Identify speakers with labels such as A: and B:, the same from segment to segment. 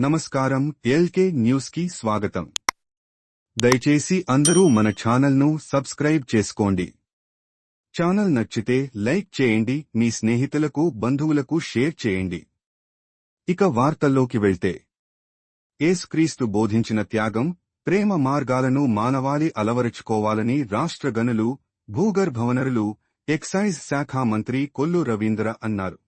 A: నమస్కారం ఎల్కే న్యూస్కి స్వాగతం. దయచేసి అందరూ మన ఛానల్ను సబ్స్క్రైబ్ చేసుకోండి. ఛానల్ నచ్చితే లైక్ చేయండి మీ స్నేహితులకు బంధువులకు షేర్ చేయండి. ఇక వార్తల్లోకి వెళ్తే. ఏసుక్రీస్తు బోధించిన త్యాగం ప్రేమ మార్గాలను మానవాళి అలవరుచుకోవాలని రాష్ట్ర గనులు భూగర్భవనరులు ఎక్సైజ్ శాఖ మంత్రి కొల్లు రవీంద్ర అన్నారు.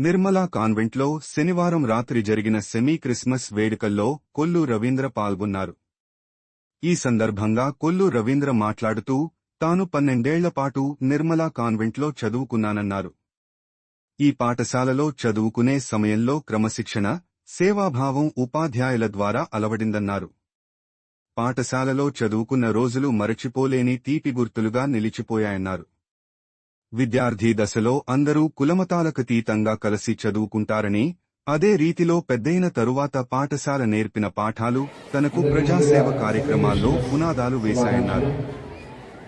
A: నిర్మలా కాన్వెంట్లో శనివారం రాత్రి జరిగిన సెమీ క్రిస్మస్ వేడుకల్లో కొల్లు రవీంద్ర పాల్గొన్నారు. ఈ సందర్భంగా కొల్లు రవీంద్ర మాట్లాడుతూ తాను పన్నెండేళ్ళపాటు నిర్మలా కాన్వెంట్లో చదువుకున్నానన్నారు. ఈ పాఠశాలలో చదువుకునే సమయంలో క్రమశిక్షణ సేవాభావం ఉపాధ్యాయుల ద్వారా అలవడిందన్నారు. పాఠశాలలో చదువుకున్న రోజులు మరచిపోలేని తీపి గుర్తులుగా నిలిచిపోయాయన్నారు. విద్యార్థి దశలో అందరూ కులమతాలకతీతంగా కలిసి చదువుకుంటారని అదే రీతిలో పెద్దయిన తరువాత పాఠశాల నేర్పిన పాఠాలు తనకు ప్రజాసేవ కార్యక్రమాల్లో పునాదాలు వేశాయన్నారు.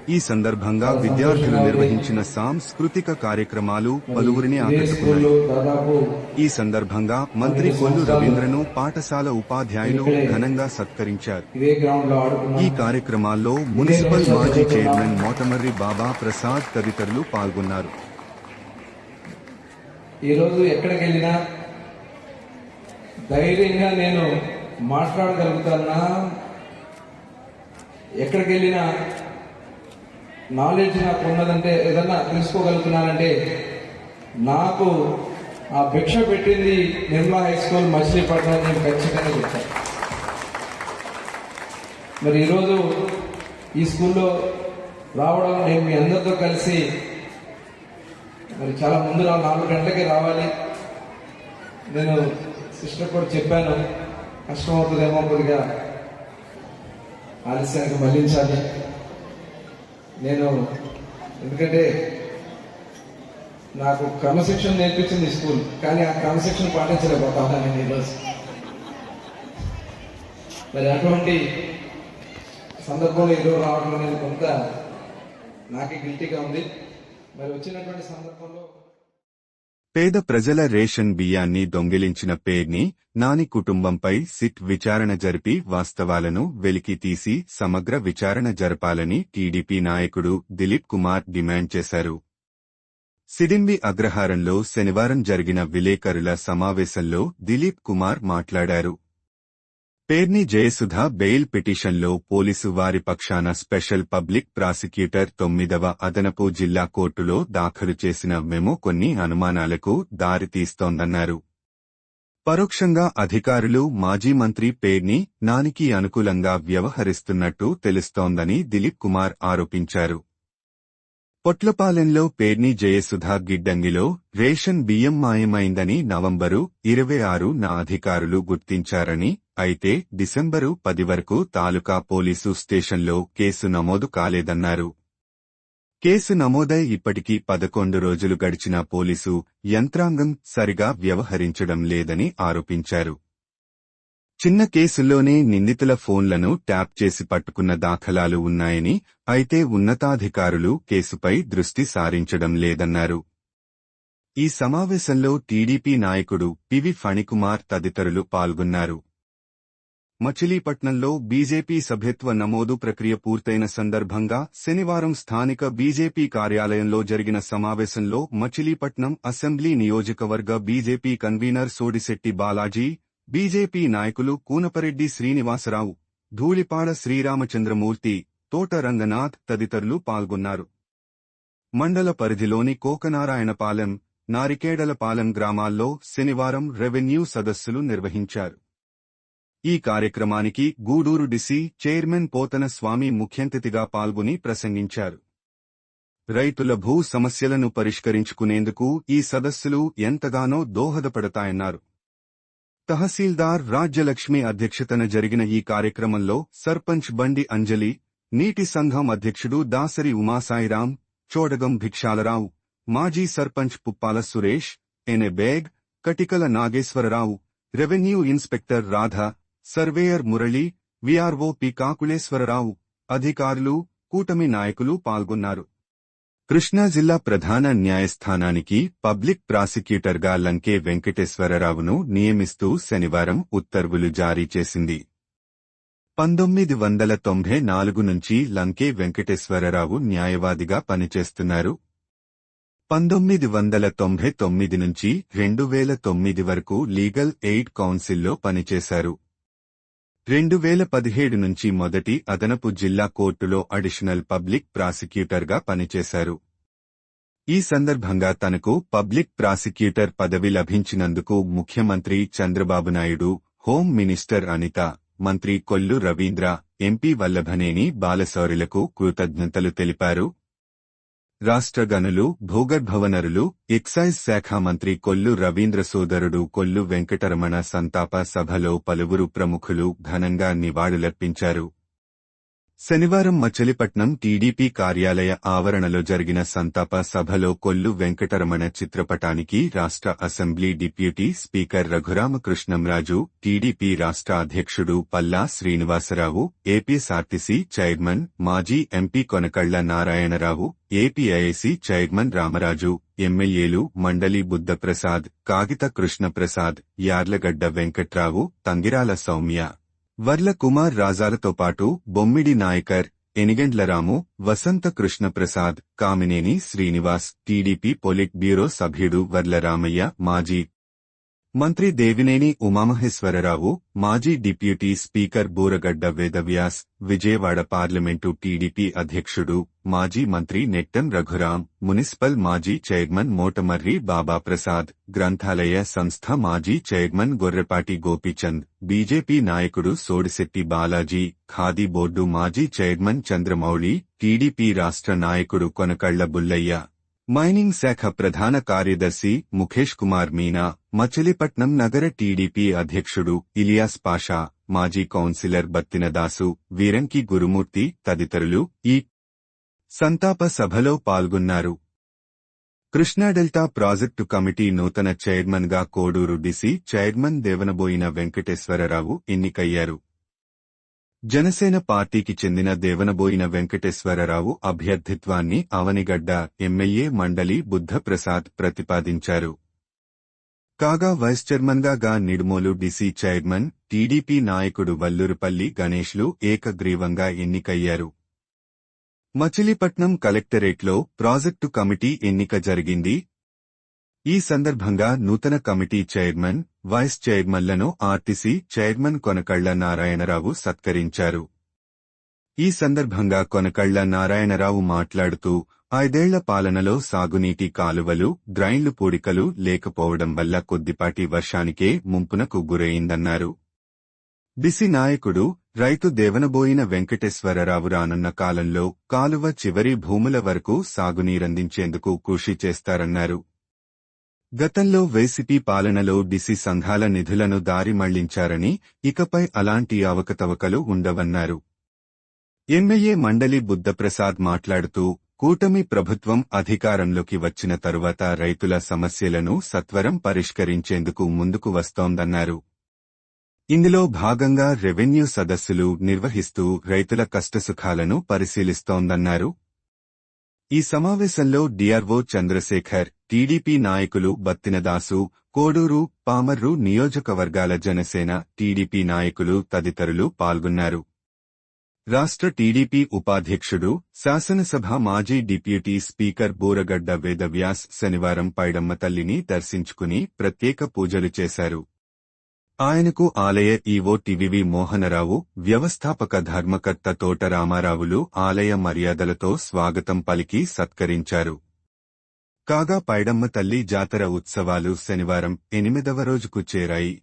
A: ఈ సందర్భంగా విద్యార్థులు నిర్వహించిన సాంస్కృతిక కార్యక్రమాలు పలువురిని ఆకట్టుకున్నాయి. ఈ సందర్భంగా మంత్రి కొల్లు రవీంద్రను పాఠశాల ఉపాధ్యాయులు ఘనంగా సత్కరించారు. ఈ కార్యక్రమాల్లో మున్సిపల్ మాజీ చైర్మన్ మోటమర్రి బాబా ప్రసాద్ తదితరులు పాల్గొన్నారు.
B: ఈరోజు ఎక్కడికి వెళ్ళినా ధైర్యంగా నేను మాట్లాడగలుగుతానా? ఎక్కడికి వెళ్ళినా నాలెడ్జ్ నాకు ఉన్నదంటే ఏదన్నా తెలుసుకోగలుగుతున్నానంటే నాకు ఆ భిక్ష పెట్టింది నిర్మలా హై స్కూల్ మచిలీపట్నం నేను ఖచ్చితంగా చెప్తాను మరి ఈరోజు ఈ స్కూల్లో రావడం నేను మీ అందరితో కలిసి మరి చాలా ముందు రా నాలుగు గంటలకి రావాలి. నేను సిస్టర్ కూడా చెప్పాను కష్టం అవుతుందేమో కొద్దిగా ఆలస్యానికి మళ్ళించాలి నేను ఎందుకంటే నాకు క్రమశిక్షణ నేర్పించింది స్కూల్ కానీ ఆ క్రమశిక్షణ పాటించలేకపోతాను నేను ఈరోజు మరి అటువంటి సందర్భంలో ఈరోజు రావడం అనేది కొంత నాకే గిల్టీగా ఉంది. మరి వచ్చినటువంటి సందర్భంలో
A: పేద ప్రజల రేషన్ బియ్యాన్ని దొంగిలించిన పేర్ని నాని కుటుంబంపై సిట్ విచారణ జరిపి వాస్తవాలను వెలికి తీసి సమగ్ర విచారణ జరపాలని టీడీపీ నాయకుడు దిలీప్ కుమార్ డిమాండ్ చేశారు. సిడింబి అగ్రహారంలో శనివారం జరిగిన విలేకరుల సమావేశంలో దిలీప్ కుమార్ మాట్లాడారు. పేర్ని జయసుధ బెయిల్ పిటిషన్లో పోలీసు వారి పక్షాన స్పెషల్ పబ్లిక్ ప్రాసిక్యూటర్ తొమ్మిదవ అదనపు జిల్లా కోర్టులో దాఖలు చేసిన మెమో కొన్ని అనుమానాలకు దారితీస్తోందన్నారు పరోక్షంగా అధికారులు మాజీ మంత్రి పేర్ని నానికి అనుకూలంగా వ్యవహరిస్తున్నట్టు తెలుస్తోందని దిలీప్ కుమార్ ఆరోపించారు. పొట్లపాలెంలో పేర్ని జయసుధ గిడ్డంగిలో రేషన్ బియ్యం మాయమైందని నవంబరు ఇరవై ఆరు నా అధికారులు గుర్తించారని అయితే డిసెంబరు పది వరకు తాలూకా పోలీసు స్టేషన్లో కేసు నమోదు కాలేదన్నారు. కేసు నమోదై ఇప్పటికీ పదకొండు రోజులు గడిచిన పోలీసు యంత్రాంగం సరిగా వ్యవహరించడం లేదని ఆరోపించారు. చిన్న కేసుల్లోనే నిందితుల ఫోన్లను ట్యాప్ చేసి పట్టుకున్న దాఖలాలు ఉన్నాయని అయితే ఉన్నతాధికారులు కేసుపై దృష్టి సారించడం లేదన్నారు. ఈ సమావేశంలో టీడీపీ నాయకుడు పివి ఫణికుమార్ తదితరులు పాల్గొన్నారు. మచిలీపట్నంలో బీజేపీ సభ్యత్వ నమోదు ప్రక్రియ పూర్తయిన సందర్భంగా శనివారం స్థానిక బీజేపీ కార్యాలయంలో జరిగిన సమావేశంలో మచిలీపట్నం అసెంబ్లీ నియోజకవర్గ BJP convener Sodisetti Balaji BJP నాయకులు కూనపరెడ్డి శ్రీనివాసరావు ధూళిపాడ శ్రీరామచంద్రమూర్తి తోట రంగనాథ్ తదితరులు పాల్గొన్నారు. మండల పరిధిలోని కోకనారాయణపాలెం నారికేడలపాలెం గ్రామాల్లో శనివారం రెవెన్యూ సదస్సులు నిర్వహించారు. ఈ కార్యక్రమానికి గూడూరు డిసి చైర్మన్ పోతన స్వామి ముఖ్యంతిథిగా పాల్గొని ప్రసంగించారు. రైతుల భూ సమస్యలను పరిష్కరించుకునేందుకు ఈ సదస్సులు ఎంతగానో దోహదపడతాయన్నారు. తహసీల్దార్ రాజ్యలక్ష్మి అధ్యక్షతన జరిగిన ఈ కార్యక్రమంలో సర్పంచ్ బండి అంజలి నీటి సంఘం అధ్యక్షుడు దాసరి ఉమాసాయిరాం చోడగం భిక్షాలరావు మాజీ sarpanch Puppala Suresh ఎనె Baig Katikala Nageswararao revenue inspector Radha surveyor Murali VRO P Kakuleswararao అధికారులు కూటమి నాయకులు పాల్గొన్నారు. కృష్ణా జిల్లా ప్రధాన న్యాయస్థానానికి పబ్లిక్ ప్రాసిక్యూటర్గా లంకే వెంకటేశ్వరరావును నియమిస్తూ శనివారం ఉత్తర్వులు జారీ చేసింది. పంతొమ్మిది వందల తొంభై నాలుగు నుంచి లంకే వెంకటేశ్వరరావు న్యాయవాదిగా పనిచేస్తున్నారు. పంతొమ్మిది వందల తొంభై తొమ్మిది నుంచి రెండు వేల తొమ్మిది వరకు లీగల్ ఎయిడ్ కౌన్సిల్లో పనిచేశారు. రెండు వేల పదిహేడు నుంచి మొదటి అదనపు జిల్లా కోర్టులో అడిషనల్ పబ్లిక్ ప్రాసిక్యూటర్గా పనిచేశారు. ఈ సందర్భంగా తనకు పబ్లిక్ ప్రాసిక్యూటర్ పదవి లభించినందుకు ముఖ్యమంత్రి చంద్రబాబు నాయుడు హోం మినిస్టర్ అనిత మంత్రి కొల్లు రవీంద్ర ఎంపీ వల్లభనేని బాలశౌరిలకు కృతజ్ఞతలు తెలిపారు. రాష్ట్ర గనులు భూగర్భవనరులు ఎక్సైజ్ శాఖ మంత్రి కొల్లు రవీంద్ర సోదరుడు కొల్లు వెంకటరమణ సంతాప సభలో పలువురు ప్రముఖులు ఘనంగా నివాళులర్పించారు. శనివారం మచిలీపట్నం టీడీపీ కార్యాలయ ఆవరణలో జరిగిన సంతాప సభలో కొల్లు వెంకటరమణ చిత్రపటానికి రాష్ట్ర assembly deputy speaker Raghuramakrishnamraju TDP రాష్ట్ర అధ్యక్షుడు పల్లా శ్రీనివాసరావు ఏపీఎస్ఆర్టీసీ చైర్మన్ మాజీ MP Konakalla Narayanarao APIIC chairman Ramaraju ఎమ్మెల్యేలు మండలి బుద్ధప్రసాద్ కాగిత కృష్ణప్రసాద్ యార్లగడ్డ వెంకట్రావు తంగిరాల సౌమ్య. వర్ల కుమార్ రాజాలతో పాటు Bommidi Nayakar Enigandlaramu Vasantha Krishnaprasad Kamineni Srinivas TDP polit bureau సభ్యుడు వర్ల రామయ్య మాజీ మంత్రి దేవినేని ఉమామహేశ్వరరావు మాజీ deputy speaker Buragadda Vedavyas Vijayawada parliament TDP అధ్యక్షుడు మాజీ మంత్రి నెట్టం రఘురాం మున్సిపల్ మాజీ చైర్మన్ మోటమర్రి బాబాప్రసాద్ గ్రంథాలయ సంస్థ మాజీ చైర్మన్ గొర్రెపాటి గోపీచంద్ బీజేపీ నాయకుడు సోడిశెట్టి బాలాజీ ఖాదీ బోర్డు మాజీ చైర్మన్ చంద్రమౌళి టీడీపీ రాష్ట్ర నాయకుడు కొనకళ్ళ బుల్లయ్య మైనింగ్ శాఖ ప్రధాన కార్యదర్శి ముఖేష్ కుమార్ మీనా మచిలీపట్నం నగర టీడీపీ అధ్యక్షుడు ఇలియాస్ పాషా మాజీ కౌన్సిలర్ బత్తినదాసు వీరంకి గురుమూర్తి తదితరులు ఈ సంతాప సభలో పాల్గొన్నారు. కృష్ణాడెల్టా ప్రాజెక్టు కమిటీ నూతన చైర్మన్గా కోడూరు డిసి చైర్మన్ దేవనబోయిన వెంకటేశ్వరరావు ఎన్నికయ్యారు. జనసేన పార్టీకి చెందిన దేవనబోయిన వెంకటేశ్వరరావు అభ్యర్థిత్వాన్ని అవనిగడ్డ ఎమ్మెల్యే మండలి బుద్ధప్రసాద్ ప్రతిపాదించారు. కాగా వైస్ చైర్మన్గా గా నిడుమోలు డిసి చైర్మన్ టీడీపీ నాయకుడు వల్లూరుపల్లి గణేష్లు ఏకగ్రీవంగా ఎన్నికయ్యారు. మచిలీపట్నం కలెక్టరేట్లో ప్రాజెక్టు కమిటీ ఎన్నిక జరిగింది. ఈ సందర్భంగా నూతన కమిటీ చైర్మన్ వైస్ చైర్మన్లను ఆర్టీసీ చైర్మన్ కొనకళ్ళ నారాయణరావు సత్కరించారు. ఈ సందర్భంగా కొనకళ్ళ నారాయణరావు మాట్లాడుతూ ఐదేళ్ళ పాలనలో సాగునీటి కాలువలు డ్రైన్లు పూడికలు లేకపోవడం వల్ల కొద్దిపాటి వర్షానికే ముంపునకు గురైందన్నారు. బిసి నాయకుడు రైతు దేవనబోయిన వెంకటేశ్వరరావు రానున్న కాలంలో కాలువ చివరి భూముల వరకు సాగునీరందించేందుకు కృషి చేస్తారన్నారు. గతంలో వైసీపీ పాలనలో డిసి సంఘాల నిధులను దారి మళ్ళించారని ఇకపై అలాంటి అవకతవకలు ఉండవన్నారు. ఎమ్మెల్యే మండలి బుద్ధప్రసాద్ మాట్లాడుతూ కూటమి ప్రభుత్వం అధికారంలోకి వచ్చిన తరువాత రైతుల సమస్యలను సత్వరం పరిష్కరించేందుకు ముందుకు వస్తోందన్నారు. ఇందులో భాగంగా రెవెన్యూ సదస్సులు నిర్వహిస్తూ రైతుల కష్టసుఖాలను పరిశీలిస్తోందన్నారు. ఈ సమావేశంలో డిఆర్ఓ చంద్రశేఖర్ టీడీపీ నాయకులు బత్తినదాసు కోడూరు పామర్రు నియోజకవర్గాల జనసేన టీడీపీ నాయకులు తదితరులు పాల్గొన్నారు. రాష్ట్ర టీడీపీ ఉపాధ్యక్షుడు శాసనసభ మాజీ డిప్యూటీ స్పీకర్ బూరగడ్డ వేదవ్యాస్ శనివారం పైడమ్మ తల్లిని దర్శించుకుని ప్రత్యేక పూజలు చేశారు. ఆయనకు ఆలయ ఈవో టివివి మోహనరావు వ్యవస్థాపక ధర్మకర్త తోట రామారావులు ఆలయ మర్యాదలతో స్వాగతం పలికి సత్కరించారు. కాగా పైడమ్మ తల్లి జాతర ఉత్సవాలు శనివారం ఎనిమిదవ రోజుకు చేరాయి.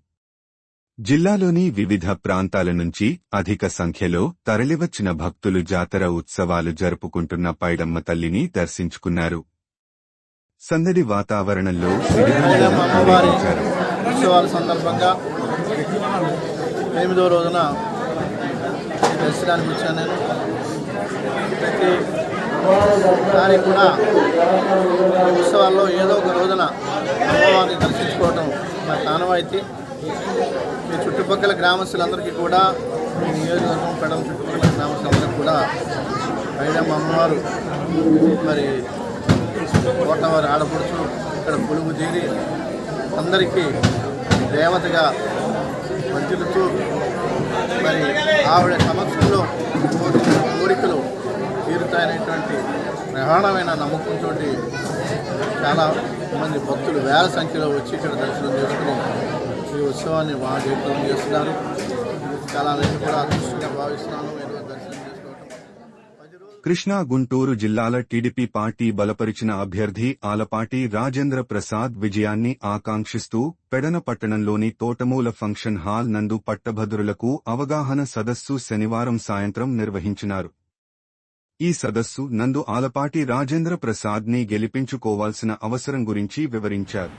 A: జిల్లాలోని వివిధ ప్రాంతాల నుంచి అధిక సంఖ్యలో తరలివచ్చిన భక్తులు జాతర ఉత్సవాలు జరుపుకుంటున్న పైడమ్మ తల్లిని దర్శించుకున్నారు. సందడి వాతావరణంలో
C: ఉత్సవాల సందర్భంగా ఎనిమిదవ రోజున దర్శనానికి వచ్చాను నేను. ప్రతి దానికి కూడా ఉత్సవాల్లో ఏదో ఒక రోజున అమ్మవారిని దర్శించుకోవటం మా ఆనవాయితీ మీ చుట్టుపక్కల గ్రామస్తులందరికీ కూడా మీ నియోజకవర్గం పెడల చుట్టుపక్కల గ్రామస్తులందరికీ కూడా ఐడమ్మ అమ్మవారు మరి కోటవారి ఆడపడుచు ఇక్కడ కొలువు తీరి అందరికీ దేవతగా వర్తిల్లుతూ మరి ఆవిడ సమక్షంలో కోరిన కోరికలు తీరుతాయనేటువంటి ప్రధానమైన నమ్మకంతో చాలా మంది భక్తులు వేల సంఖ్యలో వచ్చి ఇక్కడ దర్శనం చేసుకుని ఈ ఉత్సవాన్ని బాగా జయప్రదం చేస్తున్నారు. చాలా నేను కూడా అదృష్టంగా భావిస్తున్నాను మీరు దర్శనం చేసుకోవటం పది రోజులు
A: కృష్ణా గుంటూరు జిల్లాల టీడీపీ పార్టీ బలపరిచిన అభ్యర్థి ఆలపాటి రాజేంద్ర ప్రసాద్ విజయాన్ని ఆకాంక్షిస్తూ పెడన పట్టణంలోని తోటమూల ఫంక్షన్ హాల్ నందు పట్టభద్రులకు అవగాహన సదస్సు శనివారం సాయంత్రం నిర్వహించినారు. ఈ సదస్సు నందు ఆలపాటి రాజేంద్ర ప్రసాద్ని గెలిపించుకోవాల్సిన అవసరం గురించి వివరించారు.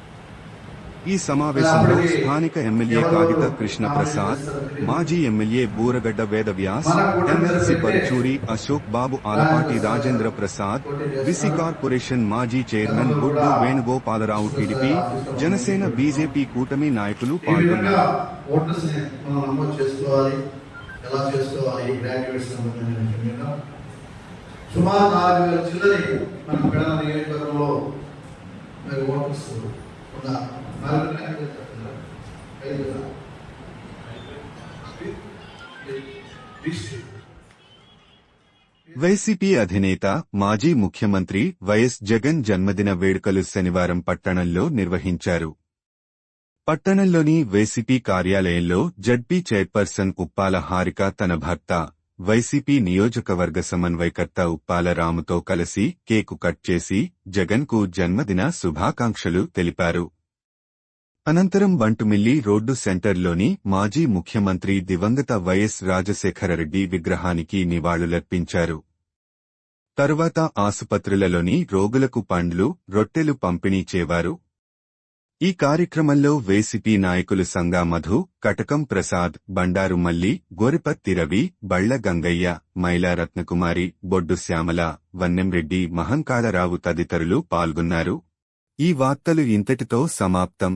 A: ఈ సమావేశంలో స్థానిక ఎమ్మెల్యే కాగిత కృష్ణ ప్రసాద్ మాజీ MLA Buragadda Vedavyas MLC Paruchuri Ashok Babu Alapati Rajendra Prasad VC corporation మాజీ chairman Guddu Venugopalarao TDP Janasena BJP కూటమి నాయకులు పాల్గొన్నారు.
D: సుమారు నాలుగు వేల చిల్లరి మన పెడన నియోజకవర్గంలో మరి ఓటర్స్ ఉన్నారు నాలుగు ఐదు
A: వైసీపీ అధినేత మాజీ ముఖ్యమంత్రి వైఎస్ జగన్ జన్మదిన వేడుకలు శనివారం పట్టణంలో నిర్వహించారు. పట్టణంలోని వైసీపీ కార్యాలయంలో జడ్పీ చైర్పర్సన్ ఉప్పాల హారిక తన భర్త వైసీపీ నియోజకవర్గ సమన్వయకర్త ఉప్పాల రాముతో కలిసి కేకు కట్ చేసి జగన్కు జన్మదిన శుభాకాంక్షలు తెలిపారు. అనంతరం బంటుమిల్లి రోడ్డు సెంటర్లోని మాజీ ముఖ్యమంత్రి దివంగత వైఎస్ రాజశేఖరరెడ్డి విగ్రహానికి నివాళులర్పించారు. తరువాత ఆసుపత్రులలోని రోగులకు పండ్లు రొట్టెలు పంపిణీ చేవారు. ఈ కార్యక్రమంలో వేసిపి నాయకులు సంగా మధు కటకం ప్రసాద్ బండారు మల్లి గోరిపత్తి రవి బళ్ళ గంగయ్య మైలా రత్నకుమారి బొడ్డు శ్యామల వన్నెంరెడ్డి మహంకాళరావు తదితరులు పాల్గొన్నారు. ఈ వార్తలు ఇంతటితో సమాప్తం.